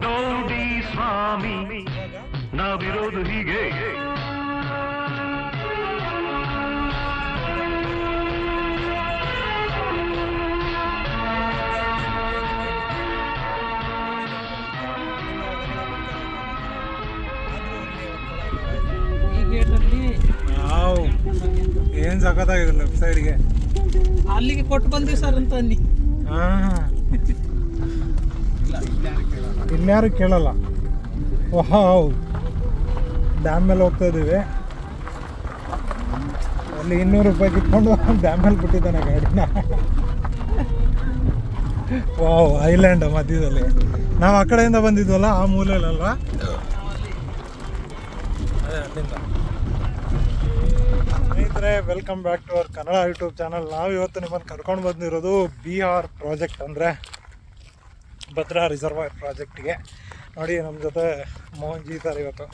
ನೋಡಿ ಸ್ವಾಮಿ ನಾವಿರೋದು ಹೀಗೆ. ಏನ್ ಗೇಟಲ್ಲಿ ನಾವು ಏನು ಸಖತ್ತಾಗಿದೆ ಲೆಫ್ಟ್ ಸೈಡ್ಗೆ ಅಲ್ಲಿಗೆ ಕೊಟ್ಟು ಬಂದ್ವಿ ಸರ್ ಅಂತ ಅನ್ನಿ ಹಾಂ. ಇನ್ಯಾರು ಕೇಳಲ್ಲ. ವಾವ್ ಡ್ಯಾಮ್ ಮೇಲೆ ಹೋಗ್ತಾ ಇದ್ದೀವಿ. ಅಲ್ಲಿ ಇನ್ನೂರು ರೂಪಾಯಿ ಕಿತ್ಕೊಂಡು ಡ್ಯಾಮ್ ಮೇಲೆ ಬಿಟ್ಟಿದ್ದಾನೆ ಗಾಡಿನ. ವಾವ್ ಐಲ್ಯಾಂಡ್ ಮಧ್ಯದಲ್ಲಿ. ನಾವು ಆ ಕಡೆಯಿಂದ ಬಂದಿದ್ವಲ್ಲ, ಆ ಮೂಲೆಯಲ್ಲಲ್ವಾ? ಅಲ್ಲಿಂದ. ಸ್ನೇಹಿತರೆ welcome back to our Kannada YouTube channel ನಾವು ಇವತ್ತು ನಿಮ್ಮನ್ನು ಕರ್ಕೊಂಡು ಬಂದಿರೋದು ಬಿ ಆರ್ ಪ್ರಾಜೆಕ್ಟ್ ಅಂದರೆ ಭದ್ರಾ ರಿಸರ್ವಾಯರ್ ಪ್ರಾಜೆಕ್ಟಿಗೆ. ನೋಡಿ ನಮ್ಮ ಜೊತೆ ಮೋಹನ್ ಜಿ ಸರ್ ಇವತ್ತು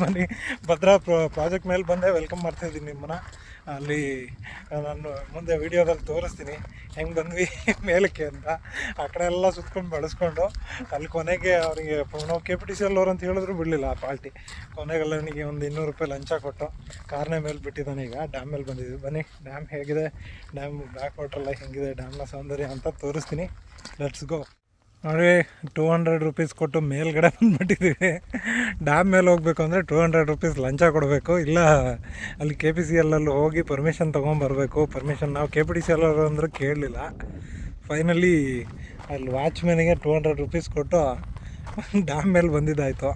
ಬನ್ನಿ. ಭದ್ರಾ ಪ್ರ, ಪ್ರಾಜೆಕ್ಟ್ ಮೇಲೆ ಬಂದೆ, ವೆಲ್ಕಮ್ ಮಾಡ್ತಾಯಿದ್ದೀನಿ ನಿಮ್ಮನ್ನ. ಅಲ್ಲಿ ನಾನು ಮುಂದೆ ವಿಡಿಯೋದಲ್ಲಿ ತೋರಿಸ್ತೀನಿ. ಹೆಂಗೆ ಬಂದ್ವಿ, ಮೇಲಕ್ಕೆ ಅಂತ. ಆ ಕಡೆ ಎಲ್ಲ ಸುತ್ಕೊಂಡು ಬಳಸ್ಕೊಂಡು, ಅಲ್ಲಿ ಕೊನೆಗೆ ಅವರಿಗೆ ನಾವು ಕೆ ಪಿ ಟಿ ಸಿ ಅವ್ರು ಅಂತ ಹೇಳಿದ್ರು ಬಿಡಲಿಲ್ಲ ಆ ಪಾರ್ಟಿ ಕೊನೆಗೆಲ್ಲ ನನಗೆ ಒಂದು ಇನ್ನೂರು ರೂಪಾಯಿ ಲಂಚ ಕೊಟ್ಟು, ಕಾರ್ನೇ ಮೇಲೆ ಬಿಟ್ಟಿದ್ದಾನೆ ಈಗ, ಡ್ಯಾಮ್ ಮೇಲೆ ಬಂದಿದ್ವಿ ಬನ್ನಿ, ಡ್ಯಾಮ್ ಹೇಗಿದೆ? ಡ್ಯಾಮ್ ಬ್ಯಾಕ್ ವಾಟ್ರೆಲ್ಲ ಹೆಂಗಿದೆ? ಡ್ಯಾಮ್ನ ಸೌಂದರ್ಯ ಅಂತ ತೋರಿಸ್ತೀನಿ. ಲೆಟ್ಸ್ ಗೋ ನೋಡಿ ಟೂ ಹಂಡ್ರೆಡ್ ರುಪೀಸ್ ಕೊಟ್ಟು ಮೇಲ್ಗಡೆ ಬಂದುಬಿಟ್ಟಿದ್ದೀವಿ. ಡ್ಯಾಮ್ ಮೇಲೆ ಹೋಗ್ಬೇಕು ಅಂದರೆ ಟೂ ಹಂಡ್ರೆಡ್ ರುಪೀಸ್ ಲಂಚ ಕೊಡಬೇಕು. ಇಲ್ಲ, ಅಲ್ಲಿ ಕೆ ಪಿ ಸಿ ಎಲ್ಲಲ್ಲಿ ಹೋಗಿ ಪರ್ಮಿಷನ್ ತೊಗೊಂಬರ್ಬೇಕು. ಪರ್ಮಿಷನ್ ನಾವು ಕೆ ಪಿ ಟಿ ಸಿ ಎಲ್ಲರು ಅಂದ್ರೆ ಕೇಳಲಿಲ್ಲ. ಫೈನಲಿ ಅಲ್ಲಿ ವಾಚ್ಮ್ಯಾನಿಗೆ ಟೂ ಹಂಡ್ರೆಡ್ ರುಪೀಸ್ ಕೊಟ್ಟು ಡ್ಯಾಮ್ ಮೇಲೆ ಬಂದಿದ್ದಾಯಿತು.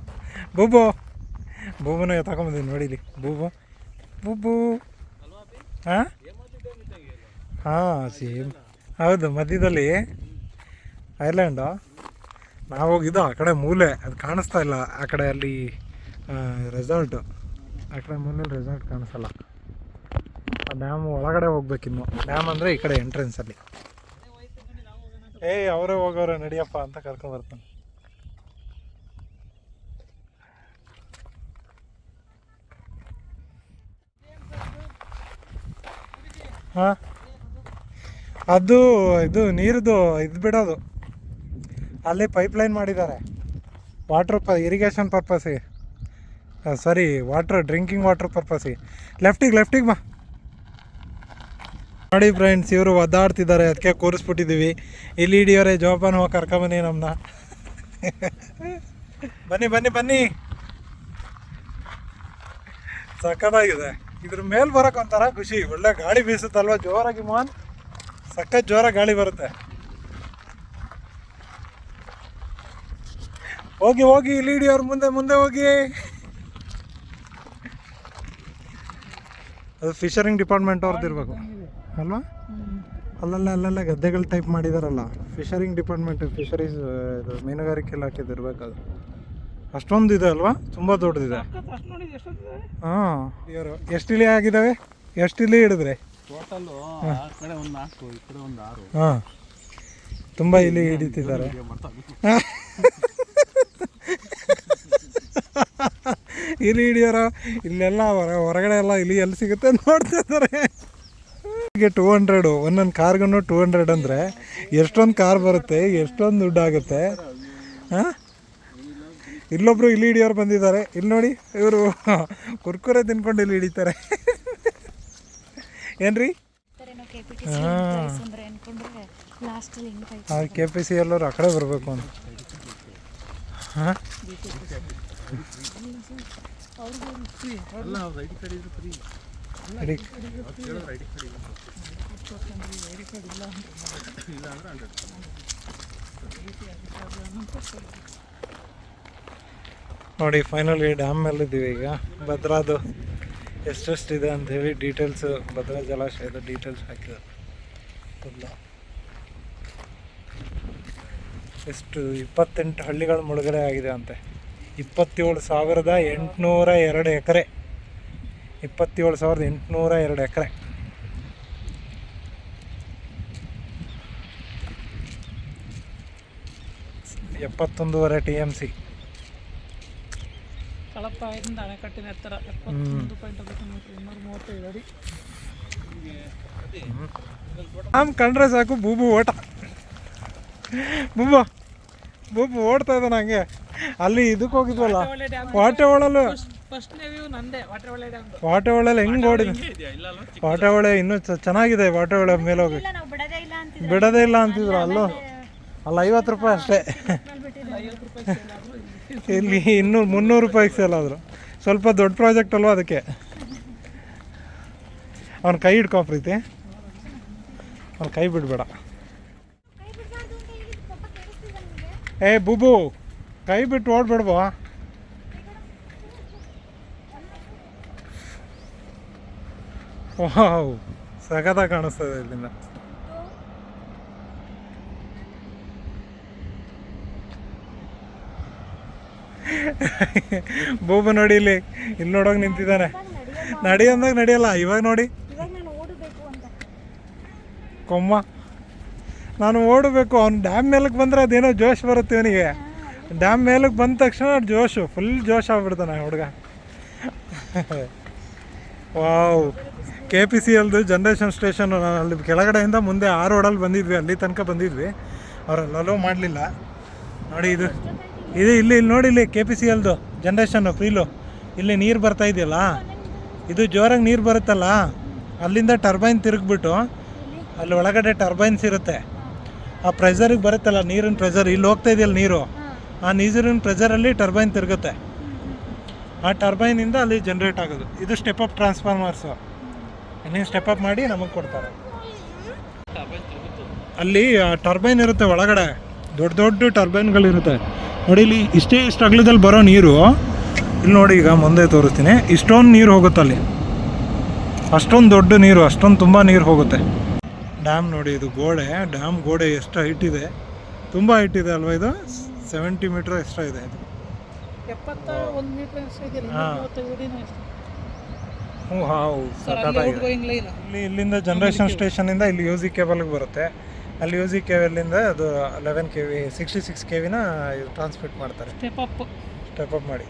ಬೂಬು, ಬೂಬುನ ತಗೊಂಬಂದಿನಿ ನೋಡಿಲಿ ಬೂಬು ಬೂಬು. ಹಾಂ? ಹಾಂ ಸೇಮ್ ಹೌದು, ಮಧ್ಯದಲ್ಲಿ ಐಲ್ಯಾಂಡು ನಾವು ಹೋಗಿದ್ದು ಆ ಕಡೆ ಮೂಲೆ, ಅದು ಕಾಣಿಸ್ತಾ ಇಲ್ಲ. ಆ ಕಡೆ ಅಲ್ಲಿ ರೆಸಾರ್ಟು ಆ ಕಡೆ ಮೂಲೆಯಲ್ಲಿ ರೆಸಾರ್ಟ್ ಕಾಣಿಸಲ್ಲ. ಆ ಡ್ಯಾಮ್ ಒಳಗಡೆ ಹೋಗ್ಬೇಕಿನ್ನು ಡ್ಯಾಮ್ ಅಂದರೆ ಈ ಕಡೆ ಎಂಟ್ರೆನ್ಸಲ್ಲಿ ಏಯ್, ಅವರೇ ಹೋಗೋರೆ, ನಡಿಯಪ್ಪ ಅಂತ ಕರ್ಕೊಂಡು ಬರ್ತಾನೆ. ಹಾಂ? ಅದು, ಇದು ನೀರದು, ಇದು ಬಿಡೋದು. ಅಲ್ಲಿ ಪೈಪ್ ಲೈನ್ ಮಾಡಿದ್ದಾರೆ ವಾಟ್ರ್ ಪ ಇರಿಗೇಷನ್ ಪರ್ಪಸ್ಸಿಗೆ ಸಾರಿ ವಾಟ್ರ್ ಡ್ರಿಂಕಿಂಗ್ ವಾಟ್ರ್ ಪರ್ಪಸ್ಸಿಗೆ ಲೆಫ್ಟಿಗೆ ಲೆಫ್ಟಿಗೆ ಬಾ. ನೋಡಿ ಫ್ರೆಂಡ್ಸ್ ಇವರು ಒದ್ದಾಡ್ತಿದ್ದಾರೆ, ಅದಕ್ಕೆ ಕೂರಿಸ್ಬಿಟ್ಟಿದ್ದೀವಿ. ಇಲ್ಲಿ ಹಿಡಿಯೋರೆ, ಜೋಪಾನ ಹೋಗಿ ಕರ್ಕೊಂಬನ್ನಿ ನಮ್ಮನ್ನ ಬನ್ನಿ ಬನ್ನಿ ಬನ್ನಿ. ಸಖತ್ತಾಗಿದೆ. ಇದ್ರ ಮೇಲೆ ಬರೋಕೆ ಒಂಥರ ಖುಷಿ. ಒಳ್ಳೆ ಗಾಳಿ ಬೀಸುತ್ತಲ್ವ, ಜೋರಾಗಿ ಮೋಹನ್? ಸಖತ್ ಜೋರಾಗಿ ಗಾಳಿ ಬರುತ್ತೆ. ಹೋಗಿ ಹೋಗಿ ಲೀಡಿ ಅವ್ರ ಮುಂದೆ ಮುಂದೆ ಹೋಗಿ. ಅದು ಫಿಶರಿಂಗ್ ಡಿಪಾರ್ಟ್ಮೆಂಟ್ ಅವ್ರದ್ದು ಇರಬೇಕು. ಅಲ್ವಾ? ಅಲ್ಲೆಲ್ಲ ಅಲ್ಲೆಲ್ಲ ಗದ್ದೆಗಳು ಟೈಪ್ ಮಾಡಿದಾರಲ್ಲ. ಫಿಶರಿಂಗ್ ಡಿಪಾರ್ಟ್ಮೆಂಟ್ ಫಿಶರೀಸ್ ಇದು ಮೀನುಗಾರಿಕೆ ಇಲಾಖೆದು ಇರಬೇಕು ಅದು. ಅಷ್ಟೊಂದು ಇದೆ ಅಲ್ವಾ? ತುಂಬ ದೊಡ್ಡದಿದೆ. ಹಾಂ. ಇವರು ಎಷ್ಟು ಇಲಿ ಆಗಿದ್ದಾವೆ ಎಷ್ಟು ಇಲಿ ಹಿಡಿದ್ರೆ? ಹಾಂ. ತುಂಬ ಇಲಿ ಹಿಡಿತಿದ್ದಾರೆ. ಇಲಿ ಹಿಡಿಯೋರು? ಇಲ್ಲೆಲ್ಲ ಹೊರ ಹೊರಗಡೆ ಎಲ್ಲ ಇಲ್ಲಿ ಎಲ್ಲಿ ಸಿಗುತ್ತೆ ಅಂತ ನೋಡ್ತಾ ಇದ್ದಾರೆ ಈಗ ಟೂ ಹಂಡ್ರೆಡು ಒಂದೊಂದು ಕಾರ್ಗೂ ಟೂ ಹಂಡ್ರೆಡ್ ಅಂದರೆ ಎಷ್ಟೊಂದು ಕಾರ್ ಬರುತ್ತೆ ಎಷ್ಟೊಂದು ದುಡ್ಡಾಗುತ್ತೆ ಹಾಂ? ಇಲ್ಲೊಬ್ರು ಇಲ್ಲಿ ಹಿಡಿಯೋರು ಬಂದಿದ್ದಾರೆ. ಇಲ್ಲಿ ನೋಡಿ ಇವರು ಕುರ್ಕುರೆ ತಿನ್ಕೊಂಡು ಇಲ್ಲಿ ಹಿಡಿತಾರೆ. ಏನ್ರಿ? ಹಾಂ. ಕೆ ಪಿ ಸಿ ಎಲ್ಲರೂ ಆ ಕಡೆ ಬರಬೇಕು ಅಂತ. ಹಾಂ? ಅಲ್ಲ ಅವ್ರು ಐಡಿ ಕಾರ್ಡ್ ಇದ್ರೆ ಫ್ರೀ ಅಡಿ ನೋಡಿ ಫೈನಲಿ ಡ್ಯಾಮ್ ಮೇಲೆ ಇದ್ದೀವಿ ಈಗ. ಭದ್ರಾದು ಎಷ್ಟೆಷ್ಟಿದೆ ಅಂತ ಹೇಳಿ ಡೀಟೇಲ್ಸು ಭದ್ರಾ ಜಲಾಶಯದ ಡೀಟೇಲ್ಸ್ ಹಾಕಿದ್ದಾರೆ. ಎಲ್ಲ ಎಷ್ಟು ಇಪ್ಪತ್ತೆಂಟು ಹಳ್ಳಿಗಳು ಮುಳುಗಡೆ ಆಗಿದೆ ಅಂತೆ. ಇಪ್ಪತ್ತೇಳು ಸಾವಿರದ ಎಂಟುನೂರ ಎರಡು ಎಕರೆ. ಇಪ್ಪತ್ತೇಳು ಸಾವಿರದ ಎಂಟುನೂರ ಎರಡು ಎಕರೆ. ಎಪ್ಪತ್ತೊಂದೂವರೆ ಟಿ ಎಂ ಸಿ. ಕಳಪಾಯದಿಂದ ಅಣೆಕಟ್ಟಿನ ಎತ್ತರ. ಎಪ್ಪತ್ತೊಂದು ಮೂವತ್ತೈದು ಅಡಿ. ಆಮ್ ಕಂಡ್ರೆ ಸಾಕು ಬೂಬು ಓಟ. ಬೂಬು. ಬೂಬು ಓಡ್ತಾ ಇದ್ದಾನೆ ಹಂಗೆ. ಅಲ್ಲಿ ಇದಕ್ಕೆ ಹೋಗಿದ್ವಲ್ಲ? ವಾಟೆ ಒಳಲು ವಾಟೆ ಒಳಲ್ಲಿ ಹೆಂಗೆ ಓಡಿದ್ವಿ ವಾಟೆ ಒಳೆ ಇನ್ನೂ ಚ- ಚೆನ್ನಾಗಿದೆ ವಾಟೆ ಒಳೆ ಮೇಲೆ ಹೋಗಿ ಇಲ್ಲ ನಾವು ಬಿಡೋದೇ ಇಲ್ಲ ಅಂತಿದ್ರು ಅಲ್ಲೋ ಇಲ್ಲ ಅಂತಿದ್ರು ಅಲ್ಲೂ ಅಲ್ಲ? ಐವತ್ತು ರೂಪಾಯಿ ಅಷ್ಟೇ. ಇಲ್ಲಿ ಇನ್ನೂ ಮುನ್ನೂರು ರೂಪಾಯಿಗೆ ಸೇಲ್ ಆದರು. ಸ್ವಲ್ಪ ದೊಡ್ಡ ಪ್ರಾಜೆಕ್ಟ್ ಅಲ್ವಾ ಅದಕ್ಕೆ? ಅವ್ನ ಕೈ ಹಿಡ್ಕೊ ಪ್ರೀತಿ. ಅವ್ನ ಕೈ ಬಿಡಬೇಡ. ಏ ಬುಬು ಕೈ ಬಿಟ್ಟು ಓಡ್ಬಿಡ್ಬೋ ವಾವ್ ಸಖತ್ತಾಗಿ ಕಾಣಿಸ್ತದೆ ಇಲ್ಲಿಂದ. ಬೂಬು ನೋಡಿ ಇಲ್ಲಿ ಇಲ್ಲಿ ನೋಡೋಕೆ ನಿಂತಿದ್ದಾನೆ. ನಡಿ ಅಂದಾಗ ನಡೆಯಲ್ಲ ಇವಾಗ ನೋಡಿ. ಕೊಮ್ಮ. ನಾನು ಓಡಬೇಕು, ಅವ್ನು ಡ್ಯಾಮ್ ಮೇಲಕ್ಕೆ ಬಂದರೆ ಅದೇನೋ ಜೋಶ್ ಬರುತ್ತೆ ಅವನಿಗೆ ಡ್ಯಾಮ್ ಮೇಲಕ್ಕೆ ಬಂದ ತಕ್ಷಣ ಜೋಶು ಫುಲ್ ಜೋಶ್ ಆಗ್ಬಿಡ್ತಾನೆ ಹುಡುಗ. ವಾವ್. ಕೆ ಪಿ ಸಿ ಎಲ್ದು ಜನ್ರೇಷನ್ ಸ್ಟೇಷನ್ ಅಲ್ಲಿ ಕೆಳಗಡೆಯಿಂದ ಮುಂದೆ ಆ ರೋಡಲ್ಲಿ ಬಂದಿದ್ವಿ, ಅಲ್ಲಿ ತನಕ ಬಂದಿದ್ವಿ. ಅವರಲ್ಲಿ ಅಲೋ ಮಾಡಲಿಲ್ಲ. ನೋಡಿ ಇದು ಇದು ಇಲ್ಲಿ ಇಲ್ಲಿ ನೋಡಿ ಇಲ್ಲಿ ಕೆ ಪಿ ಸಿ ಎಲ್ದು ಜನ್ರೇಷನ್ನು ಫೀಲು ಇಲ್ಲಿ ನೀರು ಬರ್ತಾ ಇದೆಯಲ್ಲ? ಇದು ಜೋರಾಗಿ ನೀರು ಬರುತ್ತಲ್ಲ? ಅಲ್ಲಿಂದ ಟರ್ಬೈನ್ ತಿರುಗ್ಬಿಟ್ಟು, ಅಲ್ಲಿ ಒಳಗಡೆ ಟರ್ಬೈನ್ಸ್ ಇರುತ್ತೆ. ಆ ಪ್ರೆಷರಿಗೆ ಬರುತ್ತಲ್ಲ ನೀರಿನ ಪ್ರೆಷರ್ ಇಲ್ಲಿ ಹೋಗ್ತಾ ಇದೆಯಲ್ಲ ನೀರು. ಆ ನೀರಿನ ಪ್ರೆಷರಲ್ಲಿ ಟರ್ಬೈನ್ ತಿರುಗುತ್ತೆ. ಆ ಟರ್ಬೈನಿಂದ ಅಲ್ಲಿ ಜನ್ರೇಟ್ ಆಗೋದು. ಇದು ಸ್ಟೆಪ್ ಅಪ್ ಟ್ರಾನ್ಸ್ಫಾರ್ಮರ್ಸು ನೀವು ಸ್ಟೆಪ್ ಅಪ್ ಮಾಡಿ ನಮಗೆ ಕೊಡ್ತಾರೆ. ಅಲ್ಲಿ ಟರ್ಬೈನ್ ಇರುತ್ತೆ ಒಳಗಡೆ. ದೊಡ್ಡ ದೊಡ್ಡ ಟರ್ಬೈನ್ಗಳಿರುತ್ತೆ ನೋಡಿ ಇಲ್ಲಿ ಇಷ್ಟೇ ಇಷ್ಟು ಅಗಲದಲ್ಲಿ ಬರೋ ನೀರು. ಇಲ್ಲಿ ನೋಡಿ ಈಗ ಮುಂದೆ ತೋರಿಸ್ತೀನಿ. ಇಷ್ಟೊಂದು ನೀರು ಹೋಗುತ್ತೆ ಅಲ್ಲಿ ಅಷ್ಟೊಂದು ದೊಡ್ಡ ನೀರು ಅಷ್ಟೊಂದು ತುಂಬ ನೀರು ಹೋಗುತ್ತೆ. ಡ್ಯಾಮ್ ನೋಡಿ ಇದು ಗೋಡೆ. ಡ್ಯಾಮ್ ಗೋಡೆ ಎಷ್ಟು ಹೈಟ್ ಇದೆ. ತುಂಬ ಹೈಟ್ ಇದೆ ಅಲ್ವಾ ಇದು? ಸೆವೆಂಟಿ ಮೀಟ್ರ್ ಎಷ್ಟೋ ಇದೆ ಇದು. ಹ್ಞೂ ಹಾವು ಇಲ್ಲಿ. ಇಲ್ಲಿಂದ ಜನ್ರೇಷನ್ ಸ್ಟೇಷನಿಂದ ಇಲ್ಲಿ ಯು ಜಿ ಕೇಬಲ್ಗೆ ಬರುತ್ತೆ. ಅಲ್ಲಿ ಯು ಜಿ ಕೇಬಲಿಂದ ಅದು eleven K V sixty six K ವಿನ ಟ್ರಾನ್ಸ್ಮಿಟ್ ಮಾಡ್ತಾರೆ. ಸ್ಟೆಪ್ ಅಪ್ ಸ್ಟೆಪ್ ಅಪ್ ಮಾಡಿ.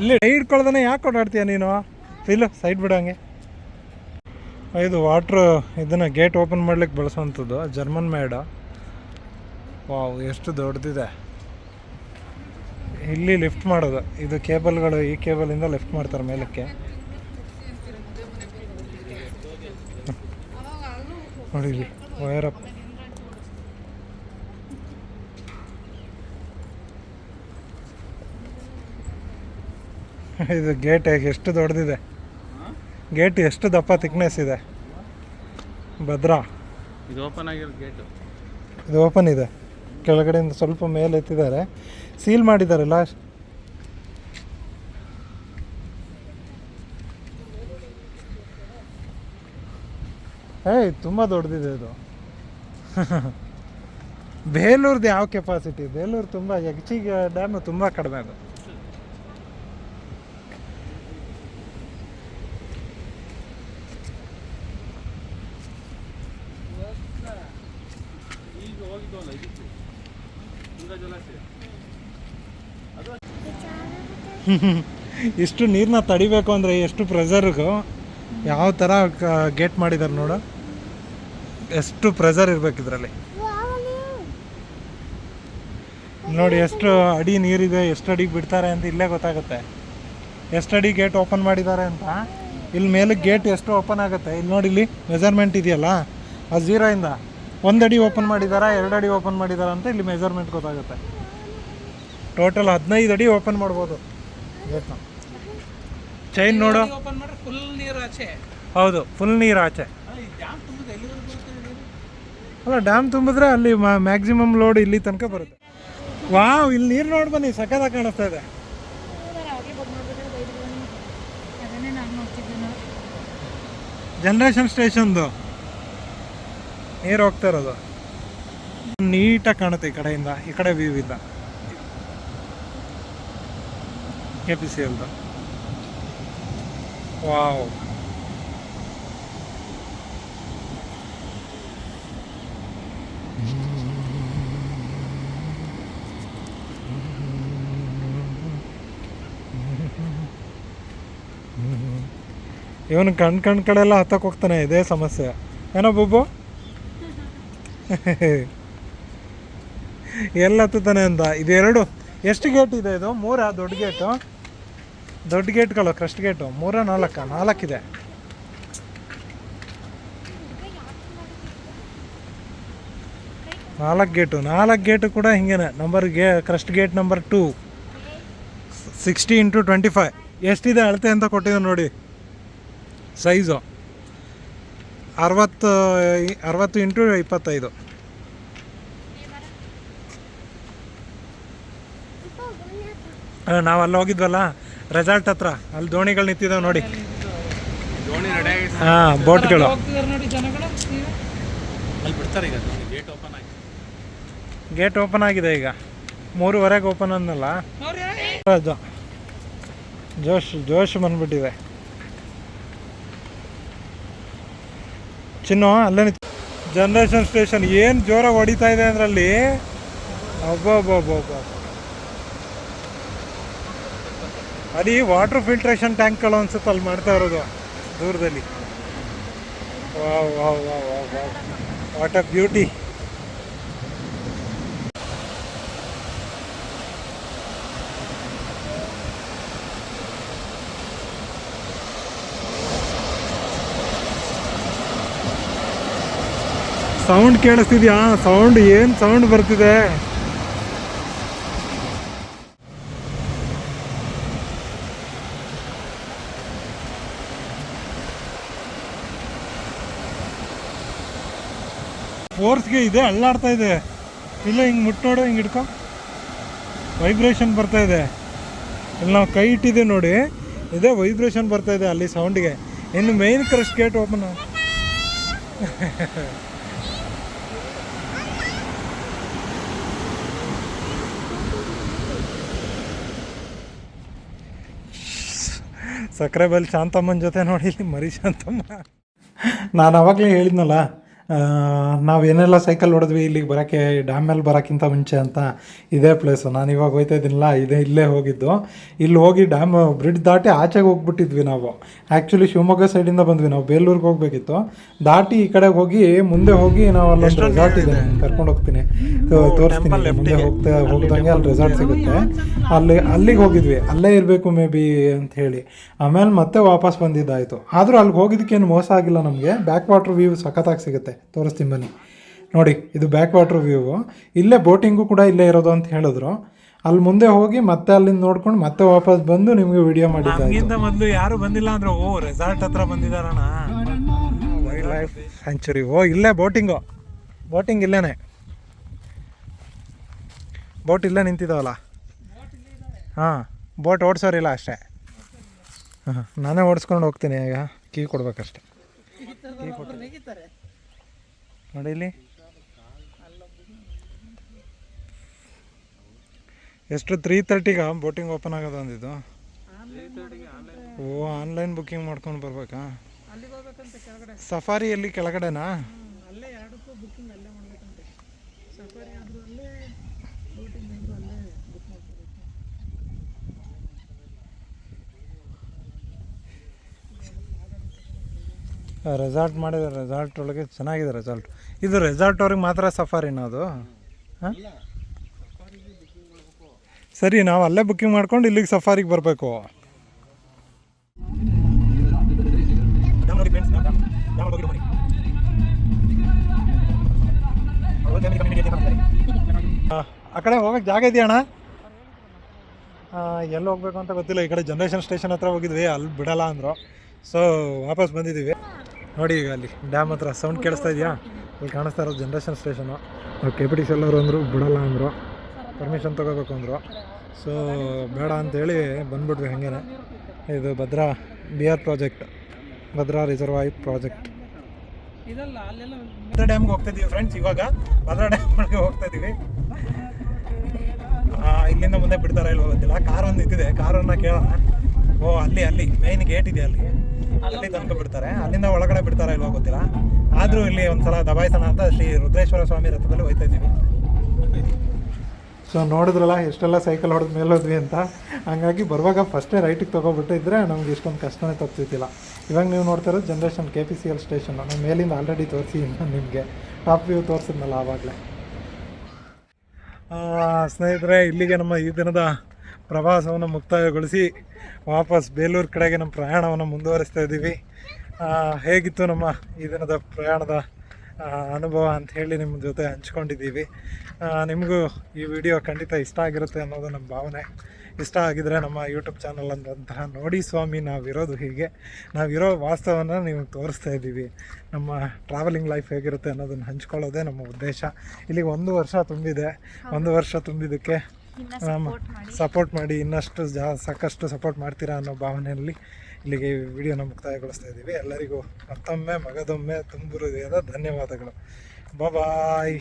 ಇಲ್ಲಿ ಡೈ ಹಿಡ್ಕೊಳ್ದಾನೆ ಯಾಕೆ ಓಡಾಡ್ತೀಯ ನೀನು? ಫಿಲ್ ಸೈಡ್ ಬಿಡಂಗೆ ಇದು ವಾಟ್ರ್ ಇದನ್ನು ಗೇಟ್ ಓಪನ್ ಮಾಡ್ಲಿಕ್ಕೆ ಬಳಸುವಂಥದ್ದು, ಜರ್ಮನ್ ಮೇಡ. ವಾವ್, ಎಷ್ಟು ದೊಡ್ಡದಿದೆ. ಇಲ್ಲಿ ಲಿಫ್ಟ್ ಮಾಡೋದು. ಇದು ಕೇಬಲ್ಗಳು ಈ ಕೇಬಲಿಂದ ಲಿಫ್ಟ್ ಮಾಡ್ತಾರೆ ಮೇಲಕ್ಕೆ. ನೋಡಿ ಅಪ್ ಇದು ಗೇಟ್ ಎಷ್ಟು ದೊಡ್ಡದಿದೆ. ಗೇಟ್ ಎಷ್ಟು ದಪ್ಪ ತಿಕ್ನೆಸ್ ಇದೆ? ಭದ್ರಾ? ಇದು ಓಪನ್ ಆಗಿರೋ ಗೇಟ್. ಇದು ಓಪನ್ ಇದೆ. ಕೆಳಗಡೆಯಿಂದ ಸ್ವಲ್ಪ ಮೇಲೆ ಎತ್ತಿದ್ದಾರೆ. ಸೀಲ್ ಮಾಡಿದ್ದಾರೆ ಲಾಸ್ಟ್ ಏಯ್ ತುಂಬ ದೊಡ್ಡದಿದೆ ಇದು. ಬೇಲೂರ್ದು ಯಾವ ಕೆಪಾಸಿಟಿ ಬೇಲೂರು ತುಂಬ ಯಗಚಿಗೆ ಡ್ಯಾಮು ತುಂಬ ಕಡಿಮೆ ಅದು. ಇಷ್ಟು ನೀರನ್ನ ತಡಿಬೇಕು ಅಂದರೆ ಎಷ್ಟು ಪ್ರೆಸರ್ಗು ಯಾವ ಥರ ಗೇಟ್ ಮಾಡಿದ್ದಾರೆ ನೋಡು. ಎಷ್ಟು ಪ್ರೆಸರ್ ಇರ್ಬೇಕು ಇದರಲ್ಲಿ. ನೋಡಿ, ಎಷ್ಟು ಅಡಿ ನೀರಿದೆ, ಎಷ್ಟು ಅಡಿ ಬಿಡ್ತಾರೆ ಅಂತ ಇಲ್ಲೇ ಗೊತ್ತಾಗುತ್ತೆ. ಎಷ್ಟು ಅಡಿ ಗೇಟ್ ಓಪನ್ ಮಾಡಿದ್ದಾರೆ ಅಂತ. ಇಲ್ಲಿ ಮೇಲೆ ಗೇಟ್ ಎಷ್ಟು ಓಪನ್ ಆಗುತ್ತೆ. ಇಲ್ಲಿ ನೋಡಿ, ಇಲ್ಲಿ ಮೆಜರ್ಮೆಂಟ್ ಇದೆಯಲ್ಲ? ಆ ಜೀರೋಯಿಂದ ಒಂದು ಅಡಿ ಓಪನ್ ಮಾಡಿದಾರಾ ಎರಡು ಅಡಿ ಓಪನ್ ಮಾಡಿದಾರ ಅಂತ ಇಲ್ಲಿ ಮೆಜರ್ಮೆಂಟ್ ಗೊತ್ತಾಗುತ್ತೆ. ಟೋಟಲ್ ಹದಿನೈದು ಅಡಿ ಓಪನ್ ಮಾಡ್ಬೋದು. ಗೇಟ್ನ ಚೈನ್ ನೋಡು. ಓಪನ್ ಫುಲ್ ನೀರು ಆಚೆ. ಹೌದು ಫುಲ್ ನೀರು ಆಚೆ. ಅಲ್ಲಿ ಡ್ಯಾಮ್ ತುಂಬಿದ್ರೆ ಅಲ್ಲಿ ಮ್ಯಾಕ್ಸಿಮಮ್ ಲೋಡ್ ಇಲ್ಲಿ ತನಕ ಬರುತ್ತೆ. ವಾವ್ ಇಲ್ಲಿ ನೀರು ನೋಡಿ ಬನ್ನಿ ಸಖತ್ತಾಗಿ ಕಾಣಿಸ್ತಾ ಇದೆ. ಆಗ್ಲೇ ಬಂದು ನೋಡ್ಬೇಕಾದ್ರೆ ಬೈದ್ರು ಬನ್ನಿ. ಅದನ್ನೇ ನಾನು ನೋಡ್ತಿದ್ದೆ ನಾವು ಜನ್ರೇಷನ್ ಸ್ಟೇಷನ್ದು ನೀರು ಹೋಗ್ತಾ ಇರೋದು. ನೀಟಾಗಿ ಕಾಣುತ್ತೆ ಈ ಕಡೆಯಿಂದ, ಈ ಕಡೆ ವ್ಯೂ ಇಂದ. ಕೆ ಪಿ ಸಿ ಎಲ್ದು ವಾವ್ ಇವನು ಕಣ್ ಕಣ್ ಕಡೆಲ್ಲ ಹತ್ತಕ್ಕೆ ಹೋಗ್ತಾನೆ, ಇದೇ ಸಮಸ್ಯೆ. ಏನೋ ಬುಬ್ಬು ಎಲ್ಲ ಹತ್ತುತ್ತಾನೆ ಅಂತ. ಇದೆರಡು ಎಷ್ಟು ಗೇಟ್ ಇದೆ ಇದು? ಮೂರಾ? ದೊಡ್ಡ ಗೇಟು ದೊಡ್ಡ ಗೇಟ್ಗಳು ಕ್ರಸ್ಟ್ ಗೇಟು ಮೂರ, ನಾಲ್ಕ? ನಾಲ್ಕಿದೆ ನಾಲ್ಕು ಗೇಟು ನಾಲ್ಕು ಗೇಟು ಕೂಡ ಹಿಂಗೇನೆ. ನಂಬರ್ ಗೇ crest gate number two sixty into twenty five ಎಷ್ಟಿದೆ ಅಳತೆ ಅಂತ ಕೊಟ್ಟಿದೆ ನೋಡಿ. ಸೈಜು ಅರವತ್ತು ಅರವತ್ತು ಇಂಟು ಇಪ್ಪತ್ತೈದು. ನಾವು ಅಲ್ಲಿ ಹೋಗಿದ್ವಲ್ಲ ರೆಸಾರ್ಟ್ ಹತ್ರ ಅಲ್ಲಿ ದೋಣಿಗಳು ನಿಂತಿದ್ದಾವೆ ನೋಡಿ. ದೋಣಿ ರೆಡಿ ಆಗಿದೆ ಹಾಂ ಬೋಟ್ಗಳು. ಹೋಗ್ತಿದಾರೆ ನೋಡಿ ಜನಗಳು ಅಲ್ಲಿ ಬಿಡ್ತಾರೆ ಈಗ ಗೇಟ್ ಓಪನ್ ಆಗಿ. ಗೇಟ್ ಓಪನ್ ಆಗಿದೆ ಈಗ. ಮೂರುವರೆಗೆ ಓಪನ್ ಅನ್ನಲ್ಲ ಜೋಶ್ ಜೋಶ್ ಬಂದ್ಬಿಟ್ಟಿದೆ. ಚಿನ್ನು ಅಲ್ಲೇ ಜನ್ರೇಷನ್ ಸ್ಟೇಷನ್ ಏನು ಜೋರಾಗಿ ಹೊಡಿತಾ ಇದೆ ಅದರಲ್ಲಿ? ಅಬ್ಬಬ್ಬಬ್ಬಬ್ಬ. ಅದಿ ವಾಟರ್ ಫಿಲ್ಟ್ರೇಷನ್ ಟ್ಯಾಂಕ್ಗಳು ಅನ್ಸುತ್ತೆ ಅಲ್ಲಿ ಮಾಡ್ತಾ ಇರೋದು, ದೂರದಲ್ಲಿ. Wow wow wow what a beauty sound ಕೇಳಿಸ್ತಿದ್ಯಾ? ಸೌಂಡ್ ಏನು ಸೌಂಡ್ ಬರ್ತಿದೆ? ಫೋರ್ಸ್ಗೆ ಇದೆ ಅಲ್ಲಾಡ್ತಾ ಇದೆ. ಇಲ್ಲ, ಹಿಂಗೆ ಮುಟ್ಟೋಡು ಹಿಂಗೆ ಹಿಡ್ಕೊ. ವೈಬ್ರೇಷನ್ ಬರ್ತಾ ಇದೆ. ಇಲ್ಲಿ ನಾವು ಕೈ ಇಟ್ಟಿದ್ದೀವಿ ನೋಡಿ. ಇದೇ ವೈಬ್ರೇಷನ್ ಬರ್ತಾ ಇದೆ ಅಲ್ಲಿ ಸೌಂಡಿಗೆ ಇನ್ನು ಮೇಯ್ನ್ ಕ್ರಶ್ ಗೇಟ್ ಓಪನ್ ಸಕ್ಕರೆ ಬಲ್ ಶಾಂತಮ್ಮನ ಜೊತೆ ನೋಡಿ ಇಲ್ಲಿ ಮರಿ ಶಾಂತಮ್ಮ. ನಾನು ಅವಾಗಲೇ ಹೇಳಿದ್ನಲ್ಲ ನಾವೇನೆಲ್ಲ ಸೈಕಲ್ ಹೊಡೆದ್ವಿ ಇಲ್ಲಿಗೆ ಬರೋಕ್ಕೆ ಡ್ಯಾಮ್ ಮೇಲೆ ಬರೋಕ್ಕಿಂತ ಮುಂಚೆ ಅಂತ ಇದೇ ಪ್ಲೇಸು ನಾನು ಇವಾಗ ಹೋಗ್ತಾ ಇದ್ದೀನಲ್ಲ ಇದೇ ಇಲ್ಲೇ ಹೋಗಿದ್ದು. ಇಲ್ಲಿ ಹೋಗಿ ಡ್ಯಾಮ್ ಬ್ರಿಡ್ಜ್ ದಾಟಿ ಆಚೆಗೆ ಹೋಗ್ಬಿಟ್ಟಿದ್ವಿ ನಾವು. ಆ್ಯಕ್ಚುಲಿ ಶಿವಮೊಗ್ಗ ಸೈಡಿಂದ ಬಂದ್ವಿ ನಾವು ಬೇಲೂರಿಗೆ ಹೋಗಬೇಕಿತ್ತು. ದಾಟಿ ಈ ಕಡೆಗೆ ಹೋಗಿ ಮುಂದೆ ಹೋಗಿ ನಾವು ಅಲ್ಲೊಂದು ರೆಸಾರ್ಟ್ ಇದೆ. ಕರ್ಕೊಂಡು ಹೋಗ್ತೀನಿ. ತೋರಿಸ್ತೀನಿ ಮುಂದೆ ಹೋಗ್ತಾ ಹೋಗ್ದಂಗೆ ಅಲ್ಲಿ ರೆಸಾರ್ಟ್ ಸಿಗುತ್ತೆ. ಅಲ್ಲಿ ಅಲ್ಲಿಗೆ ಹೋಗಿದ್ವಿ. ಅಲ್ಲೇ ಇರಬೇಕು ಮೇ ಬಿ ಅಂತ ಹೇಳಿ. ಆಮೇಲೆ ಮತ್ತೆ ವಾಪಸ್ ಬಂದಿದ್ದಾಯಿತು. ಆದರೂ ಅಲ್ಲಿಗೆ ಹೋಗಿದ್ದಕ್ಕೇನು ಮೋಸ ಆಗಿಲ್ಲ ನಮಗೆ. ಬ್ಯಾಕ್ ವಾಟ್ರ್ ವ್ಯೂ ಸಖತ್ತಾಗಿ ಸಿಗುತ್ತೆ. ತೋರಿಸ್ತೀನಿ ಬನ್ನಿ. ನೋಡಿ ಇದು ಬ್ಯಾಕ್ ವಾಟ್ರ್ ವ್ಯೂ ಇಲ್ಲೇ ಬೋಟಿಂಗು ಕೂಡ ಇಲ್ಲೇ ಇರೋದು ಅಂತ ಹೇಳಿದ್ರು. ಅಲ್ಲಿ ಮುಂದೆ ಹೋಗಿ ಮತ್ತೆ ಅಲ್ಲಿಂದ ನೋಡ್ಕೊಂಡು ಮತ್ತೆ ವಾಪಸ್ ಬಂದು ನಿಮಗೆ ವಿಡಿಯೋ ಮಾಡಿದ್ದ ಮೊದಲು ಯಾರು ಬಂದಿಲ್ಲ ಅಂದ್ರೆ ಓ ರೆಸಾರ್ಟ್ ಹತ್ರ ಬಂದಿದಾರಣ ವೈಲ್ಡ್ ಲೈಫ್ ಸ್ಯಾಂಚುರಿ ಓ ಇಲ್ಲೇ ಬೋಟಿಂಗು ಬೋಟಿಂಗ್ ಇಲ್ಲೇನೆ. ಬೋಟ್ ಇಲ್ಲೇ ನಿಂತಿದ್ದಾವಲ್ಲ ಹಾಂ ಬೋಟ್ ಓಡಿಸೋರಿಲ್ಲ ಅಷ್ಟೇ. ಹಾಂ ನಾನೇ ಓಡಿಸ್ಕೊಂಡು ಹೋಗ್ತೀನಿ ಈಗ ಕೀ ಕೊಡ್ಬೇಕಷ್ಟೆ. ಕೀ ಕೊಟ್ಟು ನೋಡಿ ಇಲ್ಲಿ ಎಷ್ಟು ತ್ರೀ ತರ್ಟಿಗ ಬೋಟಿಂಗ್ ಓಪನ್ ಆಗೋದು ಅಂದಿದ್ದು? ಓ ಆನ್ಲೈನ್ ಬುಕ್ಕಿಂಗ್ ಮಾಡ್ಕೊಂಡು ಬರ್ಬೇಕಾ? ಸಫಾರಿಯಲ್ಲಿ ಕೆಳಗಡೆನಾ? ರೆಸಾರ್ಟ್ ಮಾಡಿದ್ದಾರೆ ರೆಸಾರ್ಟ್ ಒಳಗೆ ಚೆನ್ನಾಗಿದೆ ರೆಸಾರ್ಟ್ ಇದು ರೆಸಾರ್ಟ್ ಅವ್ರಿಗೆ ಮಾತ್ರ ಸಫಾರಿನ ಅದು? ಹಾಂ? ಸರಿ ನಾವು ಅಲ್ಲೇ ಬುಕ್ಕಿಂಗ್ ಮಾಡ್ಕೊಂಡು ಇಲ್ಲಿಗೆ ಸಫಾರಿಗೆ ಬರಬೇಕು. ಆ ಕಡೆ ಹೋಗಕ್ಕೆ ಜಾಗ ಇದೆಯಣ್ಣ ಎಲ್ಲಿ ಹೋಗ್ಬೇಕು ಅಂತ ಗೊತ್ತಿಲ್ಲ. ಈ ಕಡೆ ಜನ್ರೇಷನ್ ಸ್ಟೇಷನ್ ಹತ್ರ ಹೋಗಿದ್ವಿ ಅಲ್ಲಿ ಬಿಡಲ್ಲ ಅಂದರು. ಸೊ ವಾಪಸ್ ಬಂದಿದ್ದೀವಿ. ನೋಡಿ ಈಗ ಅಲ್ಲಿ ಡ್ಯಾಮ್ ಹತ್ರ ಸೌಂಡ್ ಕೇಳಿಸ್ತಾ ಇದೆಯಾ? ಇಲ್ಲಿ ಕಾಣಿಸ್ತಾ ಇರೋದು generation station K P T C ಎಲ್ಲರು ಅಂದರು ಬಿಡಲ್ಲ ಅಂದರು. ಪರ್ಮಿಷನ್ ತೊಗೋಬೇಕು ಅಂದರು. ಸೊ ಬೇಡ ಅಂತೇಳಿ ಬಂದ್ಬಿಟ್ವಿ ಹಾಗೇನೆ. ಇದು Bhadra B R project Bhadra reservoir project ಇದಲ್ಲ ಅಲ್ಲೆಲ್ಲ ಭದ್ರಾ ಡ್ಯಾಮ್ಗೆ ಹೋಗ್ತಾ ಇದೀವಿ ಫ್ರೆಂಡ್ಸ್ ಇವಾಗ. ಭದ್ರಾ ಡ್ಯಾಮ್ ಒಳಗೆ ಹೋಗ್ತಾ ಇದೀವಿ ಆ, ಇಲ್ಲಿಂದ ಮುಂದೆ ಬಿಡ್ತಾರ ಇಲ್ವೋ ಗೊತ್ತಿಲ್ಲ. ಕಾರ್ ಒಂದು ನಿಂತಿದೆ. ಕಾರನ್ನು ಕೇಳೋಣ. ಓ ಅಲ್ಲಿ ಅಲ್ಲಿ. ಮೇನ್ ಗೇಟ್ ಇದೆ ಅಲ್ಲಿ. ಅಲ್ಲಿ ತನಕ ಬಿಡ್ತಾರೆ. ಅಲ್ಲಿಂದ ಒಳಗಡೆ ಬಿಡ್ತಾರ ಇಲ್ವ ಗೊತ್ತಿಲ್ಲ. ಆದ್ರೂ ಇಲ್ಲಿ ಒಂದ್ಸಲ ದಬಾಯಿಸೋಣ ಅಂತ ಶ್ರೀ ರುದ್ರೇಶ್ವರ ಸ್ವಾಮಿ ರಥದಲ್ಲಿ ಹೋಯ್ತಾ ಇದ್ದೀವಿ. ಸೊ ನೋಡಿದ್ರಲ್ಲ ಎಷ್ಟೆಲ್ಲ ಸೈಕಲ್ ಹೊಡೆದ ಮೇಲೆ ಹೋದ್ವಿ ಅಂತ. ಹಂಗಾಗಿ ಬರುವಾಗ ಫಸ್ಟೇ ರೈಟಿಗೆ ತೊಗೊಬಿಟ್ಟಿದ್ರೆ ನಮ್ಗೆ ಇಷ್ಟೊಂದು ಕಷ್ಟನೇ ತಪ್ತಿದ್ದಿಲ್ಲ. ಇವಾಗ ನೀವು ನೋಡ್ತಾ ಇರೋದು generation K P C L station ನಾನು ಮೇಲಿಂದ ಆಲ್ರೆಡಿ ತೋರಿಸಿದ್ದೀನಿ ನಾನು ನಿಮಗೆ. ಟಾಪ್ ವ್ಯೂ ತೋರಿಸಿದ್ನಲ್ಲ ಆವಾಗಲೇ. ಸ್ನೇಹಿತರೆ ಇಲ್ಲಿಗೆ ನಮ್ಮ ಈ ದಿನದ ಪ್ರವಾಸವನ್ನು ಮುಕ್ತಾಯಗೊಳಿಸಿ ವಾಪಸ್ ಬೇಲೂರು ಕಡೆಗೆ ನಮ್ಮ ಪ್ರಯಾಣವನ್ನು ಮುಂದುವರಿಸ್ತಾ ಇದ್ದೀವಿ. ಹೇಗಿತ್ತು ನಮ್ಮ ಈ ದಿನದ ಪ್ರಯಾಣದ ಅನುಭವ ಅಂತ ಹೇಳಿ ನಿಮ್ಮ ಜೊತೆ ಹಂಚ್ಕೊಂಡಿದ್ದೀವಿ. ನಿಮಗೂ ಈ ವಿಡಿಯೋ ಖಂಡಿತ ಇಷ್ಟ ಆಗಿರುತ್ತೆ ಅನ್ನೋದು ನಮ್ಮ ಭಾವನೆ. ಇಷ್ಟ ಆಗಿದ್ರೆ ನಮ್ಮ ಯೂಟ್ಯೂಬ್ ಚಾನಲ್ ಅಂತಹ ನೋಡಿ ಸ್ವಾಮಿ ನಾವಿರೋದು ಹೀಗೆ. ನಾವಿರೋ ವಾಸ್ತವನ ನಿಮಗೆ ತೋರಿಸ್ತಾ ಇದ್ದೀವಿ. ನಮ್ಮ ಟ್ರಾವೆಲಿಂಗ್ ಲೈಫ್ ಹೇಗಿರುತ್ತೆ ಅನ್ನೋದನ್ನು ಹಂಚ್ಕೊಳ್ಳೋದೇ ನಮ್ಮ ಉದ್ದೇಶ. ಇಲ್ಲಿಗೆ ಒಂದು ವರ್ಷ ತುಂಬಿದೆ. ಒಂದು ವರ್ಷ ತುಂಬಿದ್ದಕ್ಕೆ ನಮ್ಮ ಸಪೋರ್ಟ್ ಮಾಡಿ. ಇನ್ನಷ್ಟು ಜಾ ಸಾಕಷ್ಟು ಸಪೋರ್ಟ್ ಮಾಡ್ತೀರಾ ಅನ್ನೋ ಭಾವನೆಯಲ್ಲಿ ಇಲ್ಲಿಗೆ ವಿಡಿಯೋನ ಮುಕ್ತಾಯಗೊಳಿಸ್ತಾ ಇದ್ದೀವಿ. ಎಲ್ಲರಿಗೂ ಮತ್ತೊಮ್ಮೆ ಮಗದೊಮ್ಮೆ ತುಂಬು ಹೃದಯದ ಧನ್ಯವಾದಗಳು ಬಾಯ್